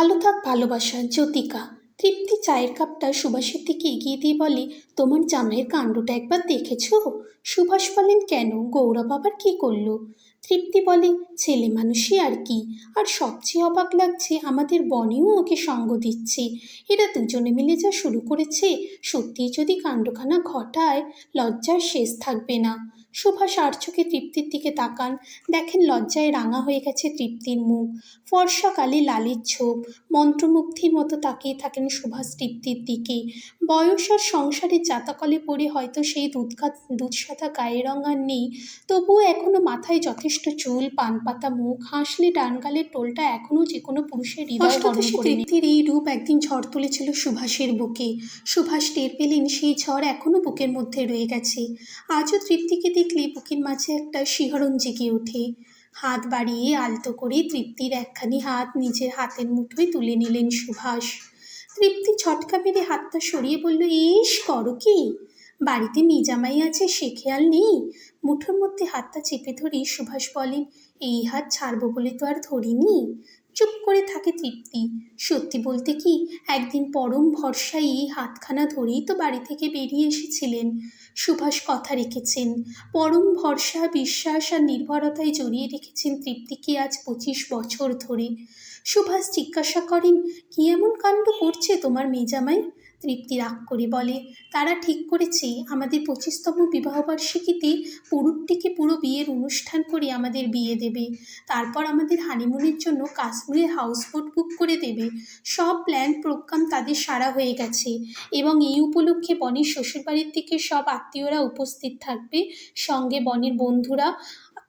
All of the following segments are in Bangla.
ভালো থাক ভালোবাসা, জ্যোতিকা। তৃপ্তি চায়ের কাপটা সুভাষের দিকে এগিয়ে দিয়ে বলে, তোমার জামাইয়ের কাণ্ডটা একবার দেখেছ? সুভাষ বলেন কেন? গৌরব আবার কী করল? তৃপ্তি বলে, ছেলে মানুষই আর কি? আর সবচেয়ে অবাক লাগছে আমাদের বনেও ওকে সঙ্গ দিচ্ছে। এরা দুজনে মিলে যা শুরু করেছে, সত্যিই যদি কাণ্ডখানা ঘটায়, লজ্জার শেষ থাকবে না। সুভাষ আর চোখে তৃপ্তির দিকে তাকান। দেখেন লজ্জায় রাঙা হয়ে গেছে তৃপ্তির মুখ। ফর্সাকালে লালির ছোপ, মন্ত্রমুগ্ধের মতো তাকিয়ে থাকেন সুভাষ তৃপ্তির দিকে। বয়স আর সংসারের চাতাকলে পড়ে হয়তো সেই দুধকাত দুধসাদা গায়ে রঙ আর নেই। তবুও এখনও মাথায় যথেষ্ট চুল পান পাতা মুখ হাসলে ডান গালের টোলটা এখনও যে কোনো পুরুষের তৃপ্তির এই রূপ একদিন ঝড় তুলেছিল সুভাষের বুকে। সুভাষ টের পেলেন সেই ঝড় এখনও বুকের মধ্যে রয়ে গেছে। আজও তৃপ্তিকে দেখলে বুকের মাঝে একটা শিহরণ জেগে ওঠে। হাত বাড়িয়ে আলতো করে তৃপ্তির একখানি হাত নিজের হাতের মুঠোয় তুলে নিলেন সুভাষ। তৃপ্তি ছটকা মেরে হাতটা সরিয়ে বলল ইস করো কি? বাড়িতে মিজামাই আছে, সে খেয়াল নেই? মুঠোর মধ্যে হাতটা চেপে ধরে সুভাষ বলেন, এই হাত ছাড়বো বলে তো আর ধরিনি। চুপ করে থাকে তৃপ্তি। সত্যি বলতে কি, একদিন পরম ভরসায় এই হাতখানা ধরেই তো বাড়ি থেকে বেরিয়ে এসেছিলেন। সুভাষ কথা রেখেছেন। পরম ভরসা, বিশ্বাস আর নির্ভরতায় জড়িয়ে রেখেছেন তৃপ্তিকে আজ পঁচিশ বছর ধরে। সুভাষ জিজ্ঞাসা করেন, কি এমন কাণ্ড করছে তোমার মেজামাই তৃপ্তি রাগ করে বলে, তারা ঠিক করেছে। আমাদের পঁচিশতম বিবাহবার্ষিকীতে পুরুষটিকে পুরো বিয়ের অনুষ্ঠান করে আমাদের বিয়ে দেবে। তারপর আমাদের হানিমুনের জন্য কাশ্মীরে হাউসবোট বুক করে দেবে। সব প্ল্যান প্রোগ্রাম তাদের সারা হয়ে গেছে। এবং এই উপলক্ষে বনির শ্বশুরবাড়ির থেকে সব আত্মীয়রা উপস্থিত থাকবে। সঙ্গে বনির বন্ধুরা,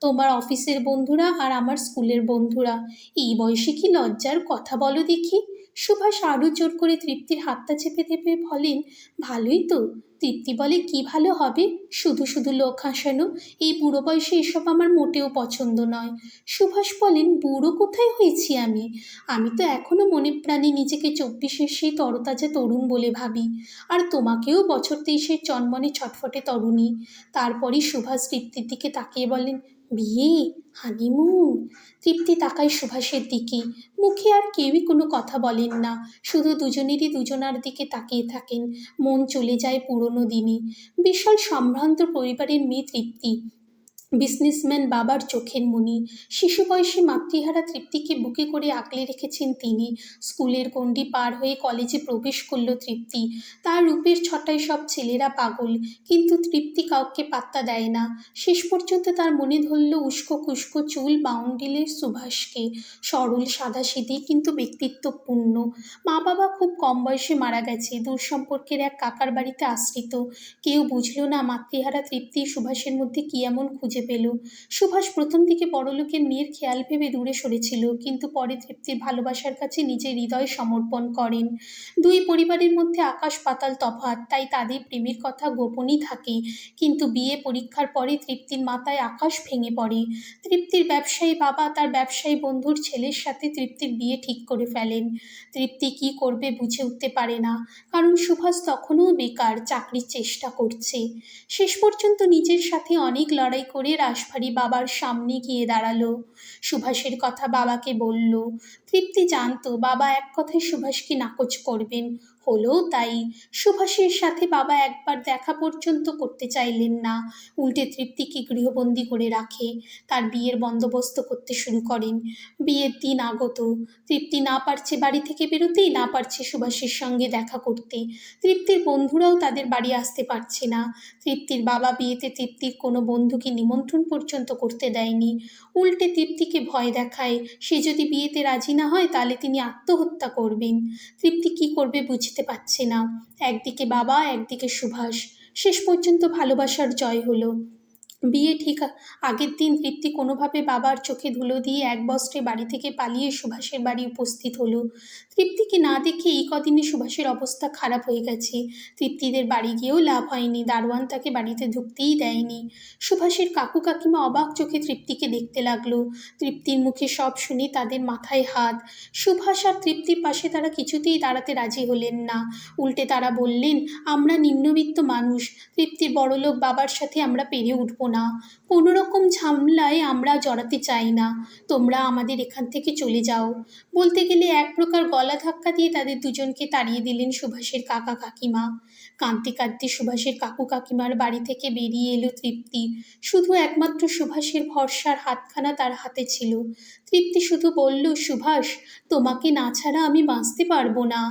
তোমার অফিসের বন্ধুরা আর আমার স্কুলের বন্ধুরা। এই বয়সে কি লজ্জার কথা বলো দেখি? সুভাষ আরও জোর করে তৃপ্তির হাতটা চেপে দেবে বলেন, ভালোই তো। তৃপ্তি বলে কি ভালো হবে? শুধু শুধু লোক হাসানো, এই বুড়ো বয়সে এসব আমার মোটেও পছন্দ নয়। সুভাষ বলেন, বুড়ো কোথায় হয়েছি আমি? আমি তো এখনও মনে প্রাণে নিজেকে চব্বিশের সেই তরতাজা তরুণ বলে ভাবি। আর তোমাকেও বছর তেইশের চনমনে ছটফটে তরুণী। তারপরই সুভাষ তৃপ্তির দিকে তাকিয়ে বলেন বিয়ে হানিমুন তৃপ্তি তাকায় সুভাষের দিকে। মুখে আর কেউই কোনো কথা বলেন না। শুধু দুজনেরই দুজনার দিকে তাকিয়ে থাকেন। মন চলে যায় পুরনো দিনে। বিশাল সম্ভ্রান্ত পরিবারের মেয়ে তৃপ্তি। বিজনেসম্যান বাবার চোখের মণি শিশু বয়সী মাতৃহারা তৃপ্তিকে বুকে করে আঁকলে রেখেছেন তিনি। স্কুলের গণ্ডি পার হয়ে কলেজে প্রবেশ করল তৃপ্তি। তার রূপের ছটায় সব ছেলেরা পাগল, কিন্তু তৃপ্তি কাউকে পাত্তা দেয় না। শেষ পর্যন্ত তার মনে ধরল উস্কো খুস্কো চুল বাউন্ডিলের সুভাষকে। সরল, সাদাসিধে, কিন্তু ব্যক্তিত্বপূর্ণ। মা বাবা খুব কম বয়সে মারা গেছে, দূর সম্পর্কের এক কাকার বাড়িতে আশ্রিত। কেউ বুঝলো না মাতৃহারা তৃপ্তি সুভাষের মধ্যে কী এমন খুঁজে পেল। সুভাষ প্রথম দিকে বড়লোকের মেয়ের খেয়াল ভেবে দূরে সরেছিল, কিন্তু পরে তৃপ্তির ভালোবাসার কাছে নিজের হৃদয় সমর্পণ করেন। দুই পরিবারের মধ্যে আকাশ পাতাল তফাৎ, তাই তাদের প্রেমের কথা গোপনই থাকে। কিন্তু বিয়ে পরীক্ষার পরে তৃপ্তির মাথায় আকাশ ভেঙে পড়ে। তৃপ্তির ব্যবসায়ী বাবা তার ব্যবসায়ী বন্ধুর ছেলের সাথে তৃপ্তির বিয়ে ঠিক করে ফেলেন। তৃপ্তি কি করবে বুঝে উঠতে পারে না, কারণ সুভাষ তখনও বেকার, চাকরির চেষ্টা করছে। শেষ পর্যন্ত নিজের সাথে অনেক লড়াই করে রাশভারী বাবার সামনে গিয়ে দাঁড়াল। সুভাষের কথা বাবাকে বলল, তৃপ্তি জানতো, বাবা এক কথায় সুভাষকে নাকচ করবেন। হলেও তাই সুভাষের সাথে বাবা একবার দেখা পর্যন্ত করতে চাইলেন না। উল্টে তৃপ্তিকে গৃহবন্দী করে রাখে, তার বিয়ের বন্দোবস্ত করতে শুরু করেন। বিয়ের দিন আগত, তৃপ্তি না পারছে বাড়ি থেকে বেরোতেই না পারছে সুভাষের সঙ্গে দেখা করতে। তৃপ্তির বন্ধুরাও তাদের বাড়ি আসতে পারছে না। তৃপ্তির বাবা বিয়েতে তৃপ্তির কোনো বন্ধুকে নিমন্ত্রণ পর্যন্ত করতে দেয়নি। উল্টে তৃপ্তিকে ভয় দেখায়, সে যদি বিয়েতে রাজি না হয় তাহলে তিনি আত্মহত্যা করবেন। তৃপ্তি কি করবে বুঝতে পারছে না। একদিকে বাবা একদিকে সুভাষ। শেষ পর্যন্ত ভালোবাসার জয় হলো। বিয়ে ঠিক আগের দিন তৃপ্তি কোনোভাবে বাবার চোখে ধুলো দিয়ে এক বস্ত্রে বাড়ি থেকে পালিয়ে সুভাষের বাড়ি উপস্থিত হলো। তৃপ্তিকে না দেখে এই কদিনে সুভাষের অবস্থা খারাপ হয়ে গেছে। তৃপ্তিদের বাড়ি গিয়েও লাভ হয়নি, দারোয়ান তাকে বাড়িতে ঢুকতেই দেয়নি। সুভাষের কাকু কাকিমা অবাক চোখে তৃপ্তিকে দেখতে লাগল। তৃপ্তির মুখে সব শুনে তাদের মাথায় হাত। সুভাষ আর তৃপ্তির পাশে তারা কিছুতেই দাঁড়াতে রাজি হলেন না। উল্টে তারা বললেন, আমরা নিম্নবিত্ত মানুষ। তৃপ্তির বড়লোক বাবার সাথে আমরা পেরে উঠবো না। কোনো রকম ঝামেলায় আমরা জড়াতে চাই না। তোমরা আমাদের এখান থেকে চলে যাও। বলতে গেলে এক প্রকার গলা ধাক্কা দিয়ে তাদের দুজনকে তাড়িয়ে দিলেন সুভাষের কাকা কাকিমা। কাঁদতে কাঁদতে সুভাষের কাকু কাকিমার বাড়ি থেকে বেরিয়ে এলো তৃপ্তি। শুধু একমাত্র সুভাষের ভরসার হাতখানা তার হাতে ছিল। তৃপ্তি শুধু বলল, সুভাষ, তোমাকে না ছাড়া আমি বাঁচতে পারব না।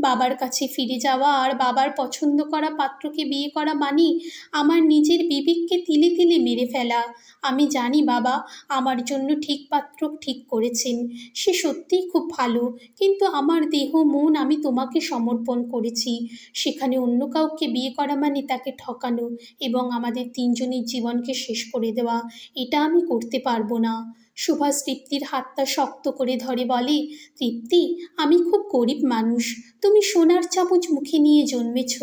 বাবার কাছে ফিরে যাওয়া আর বাবার পছন্দ করা পাত্রকে বিয়ে করা মানে আমার নিজের বিবেককে তিলে তিলে মেরে ফেলা। আমি জানি বাবা, আমার জন্য ঠিক পাত্র ঠিক করেছেন। সে সত্যিই খুব ভালো, কিন্তু আমার দেহ, মন আমি তোমাকে সমর্পণ করেছি। সেখানে অন্য কাউকে বিয়ে করা মানে তাকে ঠকানো এবং আমাদের তিনজনের জীবনকে শেষ করে দেওয়া। এটা আমি করতে পারব না। সুভাষ তৃপ্তির হাতটা শক্ত করে ধরে বলে, তৃপ্তি, আমি খুব গরিব মানুষ। তুমি সোনার চামচ মুখে নিয়ে জন্মেছ।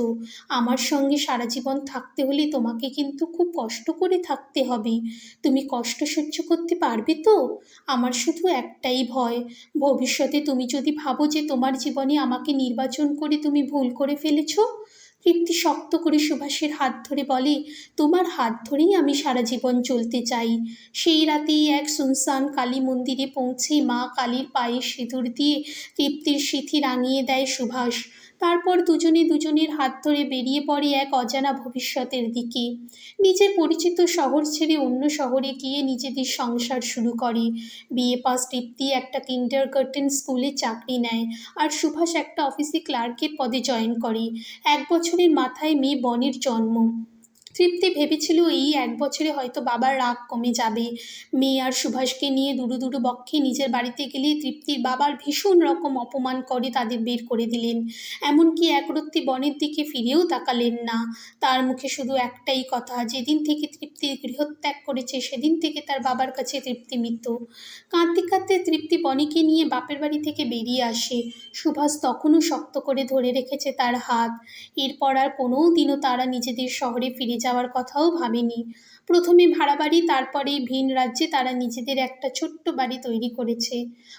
আমার সঙ্গে সারা জীবন থাকতে হলে তোমাকে কিন্তু খুব কষ্ট করে থাকতে হবে। তুমি কষ্ট সহ্য করতে পারবে তো? আমার শুধু একটাই ভয়। ভবিষ্যতে তুমি যদি ভাবো যে তোমার জীবনে আমাকে নির্বাচন করে তুমি ভুল করে ফেলেছো তৃপ্তি শক্ত করে সুভাষের হাত ধরে বলে, তোমার হাত ধরেই আমি সারা জীবন চলতে চাই। সেই রাতেই এক সুনসান কালী মন্দিরে পৌঁছে মা কালীর পায়ে সিঁদুর দিয়ে তৃপ্তির সিঁথি রাঙিয়ে দেয় সুভাষ। তারপর দুজনে দুজনের হাত ধরে বেরিয়ে পড়ে এক অজানা ভবিষ্যতের দিকে। নিজের পরিচিত শহর ছেড়ে অন্য শহরে গিয়ে নিজেদের সংসার শুরু করে। বিএ পাস তৃপ্তি একটা কিন্ডার গার্টেন স্কুলে চাকরি নেয় আর সুভাষ একটা অফিসে ক্লার্কের পদে জয়েন করে। এক বছরের মাথায় মেয়ে বনের জন্ম। তৃপ্তি ভেবেছিল এই এক বছরে হয়তো বাবার রাগ কমে যাবে। মেয়ে আর সুভাষকে নিয়ে দুরু দুরু বক্ষে নিজের বাড়িতে গেলে তৃপ্তির বাবার ভীষণ রকম অপমান করে তাদের বের করে দিলেন। এমনকি একরত্তি বনের দিকে ফিরেও তাকালেন না। তার মুখে শুধু একটাই কথা, যেদিন থেকে তৃপ্তি গৃহত্যাগ করেছে, সেদিন থেকে তার বাবার কাছে তৃপ্তি মৃত। কাঁদতে কাঁদতে তৃপ্তি বনিকে নিয়ে বাপের বাড়ি থেকে বেরিয়ে আসে। সুভাষ তখনও শক্ত করে ধরে রেখেছে তার হাত। এরপর আর কোনো দিনও তারা নিজেদের শহরে ফিরে যাওয়ার কথাও ভাবেনি। প্রথমে ভাড়া বাড়ি তারপরে ভিন রাজ্যে তারা নিজেদের একটা ছোট্ট বাড়ি তৈরি করেছে।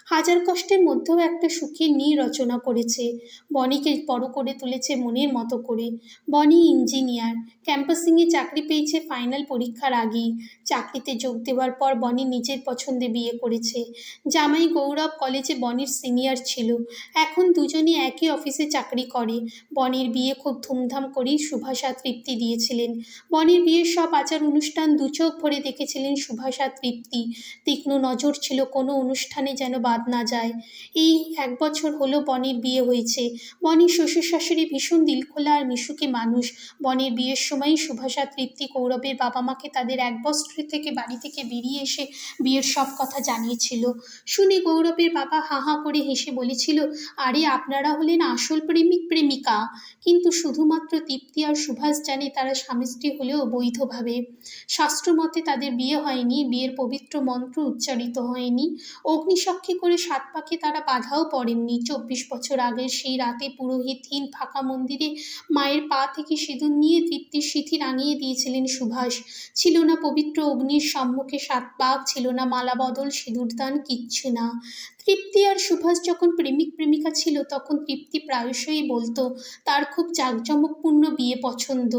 হাজার কষ্টের মধ্যেও একটা সুখের নীড় রচনা করেছে। বনিকে বড় করে তুলেছে মনের মতো করে। বনি ইঞ্জিনিয়ার ক্যাম্পাসিংয়ে চাকরি পেয়েছে ফাইনাল পরীক্ষার আগেই। চাকরিতে যোগ দেওয়ার পর বনি নিজের পছন্দে বিয়ে করেছে। জামাই গৌরব কলেজে বনির সিনিয়র ছিল। এখন দুজনে একই অফিসে চাকরি করে। বনির বিয়ে খুব ধুমধাম করেই সুভাষা তৃপ্তি দিয়েছিলেন। বনির বিয়ের সব আচার অনুষ্ঠান দু চোখ ভরে দেখেছিলেন সুভাষা তৃপ্তি। তীক্ষ্ণ নজর ছিল কোনো অনুষ্ঠানে যেন বাদ না যায়। এই এক বছর হলো বনির বিয়ে হয়েছে। বনির শ্বশুর শাশুড়ি ভীষণ দিলখোলা আর মিশুকে মানুষ। বনির বিয়ের সময় সুভাষা তৃপ্তি কৌরবের বাবা মাকে তাদের এক বস্ত্র থেকে বাড়ি থেকে বেরিয়ে এসে বিয়ের সব কথা জানিয়েছিল। শুনে গৌরবের বাবা হা হা করে হেসে বলেছিল, আরে, আপনারা হলেন আসল প্রেমিক, প্রেমিকা। কিন্তু শুধুমাত্র তৃপ্তি আর সুভাষ জানে তারা স্বামী স্ত্রী হলেও বৈধভাবে। শাস্ত্রমতে তাদের বিয়ে হয়নি, বিয়ের পবিত্র মন্ত্র উচ্চারিত হয়নি। অগ্নিসাক্ষী করে সাত পাকে তারা বাধাও পড়েননি। চব্বিশ বছর আগের সেই রাতে পুরোহিতহীন ফাঁকা মন্দিরে মায়ের পা থেকে সিঁদুর নিয়ে তৃপ্তির সিথি রাঙিয়ে দিয়েছিলেন সুভাষ। ছিল না পবিত্র অগ্নির সম্মুখে সাত পাক, ছিল না মালা বদল, সিঁদুরদান, কিচ্ছু না। তৃপ্তি আর সুভাষ যখন প্রেমিক প্রেমিকা ছিল, তখন তৃপ্তি প্রায়শই বলতো, তার খুব জাঁকজমকপূর্ণ বিয়ে পছন্দ।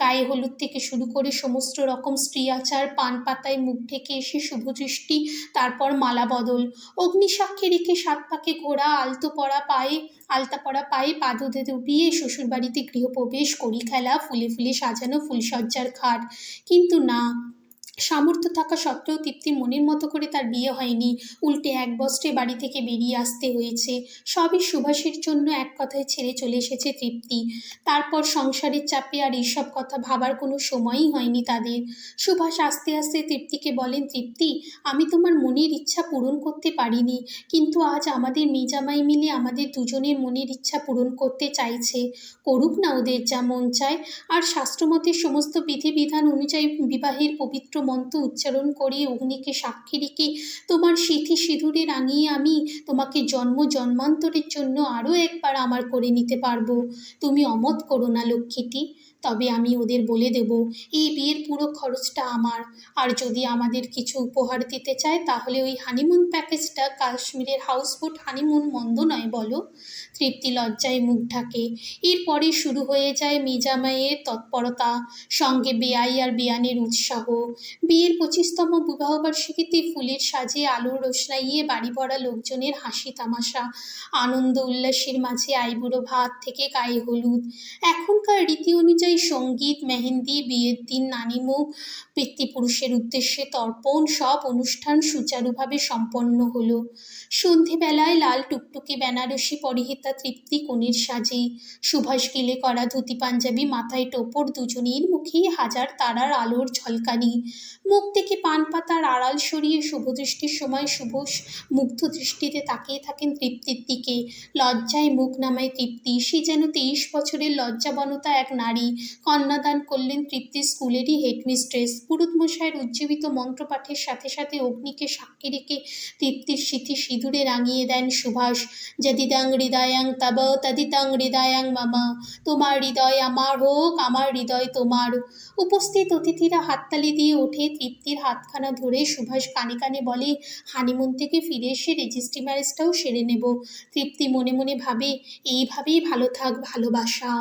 গায়ে হলুদ থেকে শুরু করে সমস্ত রকম স্ত্রী আচার, পান পাতায় মুখ ঢেকে এসে শুভদৃষ্টি, তারপর মালা বদল। অগ্নিসাক্ষী রেখে সাত পাকে ঘোড়া, আলতো পড়া পায়ে, আলতা পড়া পায়ে পাদুদে ডুবিয়ে শ্বশুরবাড়িতে গৃহপ্রবেশ করি খেলা, ফুলে ফুলে সাজানো ফুলসজ্জার খাট। কিন্তু না সামর্থ্য থাকা সত্ত্বেও তৃপ্তি মনের মতো করে তার বিয়ে হয়নি। উল্টে এক বস্ত্রে বাড়ি থেকে বেরিয়ে আসতে হয়েছে। সবই সুভাষের জন্য এক কথায় ছেড়ে চলে এসেছে তৃপ্তি। তারপর সংসারের চাপে আর এইসব কথা ভাবার কোনো সময়ই হয়নি তাদের। সুভাষ আস্তে আস্তে তৃপ্তিকে বলেন, তৃপ্তি, আমি তোমার মনের ইচ্ছা পূরণ করতে পারিনি। কিন্তু আজ আমাদের মেজামাই মিলে আমাদের দুজনের মনের ইচ্ছা পূরণ করতে চাইছে। করুক না ওদের যা মন চায়। আর শাস্ত্রমতের সমস্ত বিধিবিধান অনুযায়ী বিবাহের পবিত্র মন্ত্র উচ্চারণ করে, অগ্নিকে সাক্ষী রেখে তোমার সিথি সিঁদুরে রাঙিয়ে আমি তোমাকে জন্ম জন্মান্তরের জন্য আরও একবার আমার করে নিতে পারব। তুমি অমত করো না, লক্ষ্মীটি। তবে আমি ওদের বলে দেব, এই বিয়ের পুরো খরচটা আমার। আর যদি আমাদের কিছু উপহার দিতে চায়, তাহলে ওই হানিমুন প্যাকেজটা কাশ্মীরের হাউসবোট হানিমুন মন্দ নয়, বলো। তৃপ্তি লজ্জায় মুখ ঢাকে। এরপরে শুরু হয়ে যায় মিজামাইয়ের তৎপরতা, সঙ্গে বেআই আর বেয়ানের উৎসাহ। বিয়ের পঁচিশতম বিবাহবার্ষিকীতে ফুলের সাজে আলোর রোশনাইয়ে বাড়ি ভরা লোকজনের হাসি তামাশা, আনন্দ উল্লাসের মাঝে আইবুড়ো ভাত থেকে গায়ে হলুদ। এখনকার রীতি অনুযায়ী সংগীত, মেহেন্দি, বিয়ের দিন নানিমুখ পিতৃপুরুষের উদ্দেশ্যে তর্পণ, সব অনুষ্ঠান সুচারুভাবে সম্পন্ন হলো। সন্ধেবেলায় লাল টুকটুকে বেনারসি পরিহিতা তৃপ্তি কনের সাজে। সুভাষ গিলে করা ধুতি পাঞ্জাবি, মাথায় টোপর দুজনের মুখে হাজার তারার আলোর ঝলকানি। মুখ থেকে পান পাতার আড়াল সরিয়ে শুভদৃষ্টির সময় শুভ মুগ্ধ দৃষ্টিতে তাকিয়ে থাকেন তৃপ্তির দিকে। লজ্জায় মুখ নামায় তৃপ্তি, সে যেন তেইশ বছরের লজ্জাবনতা এক নারী। কন্যাদান করলেন তৃপ্তি স্কুলেরই হেডমিস্ট্রেস। পুরুতমশাইয়ের উজ্জীবিত মন্ত্রপাঠের সাথে সাথে অগ্নিকে সাক্ষী রেখে তৃপ্তির স্মৃতি সিঁদুরে রাঙিয়ে দেন সুভাষ। যদিদাং হৃদয়াং তব তদিতাং হৃদয়াং মামা। তোমার হৃদয় আমার হোক, আমার হৃদয় তোমার। উপস্থিত অতিথিরা হাততালি দিয়ে ওঠে। তৃপ্তির হাতখানা ধরে সুভাষ কানে কানে বলে, হানিমুন থেকে ফিরে এসে রেজিস্ট্রি ম্যারেজটাও সেরে নেব। তৃপ্তি মনে মনে ভাবে, এইভাবেই ভালো থাক, ভালোবাসা।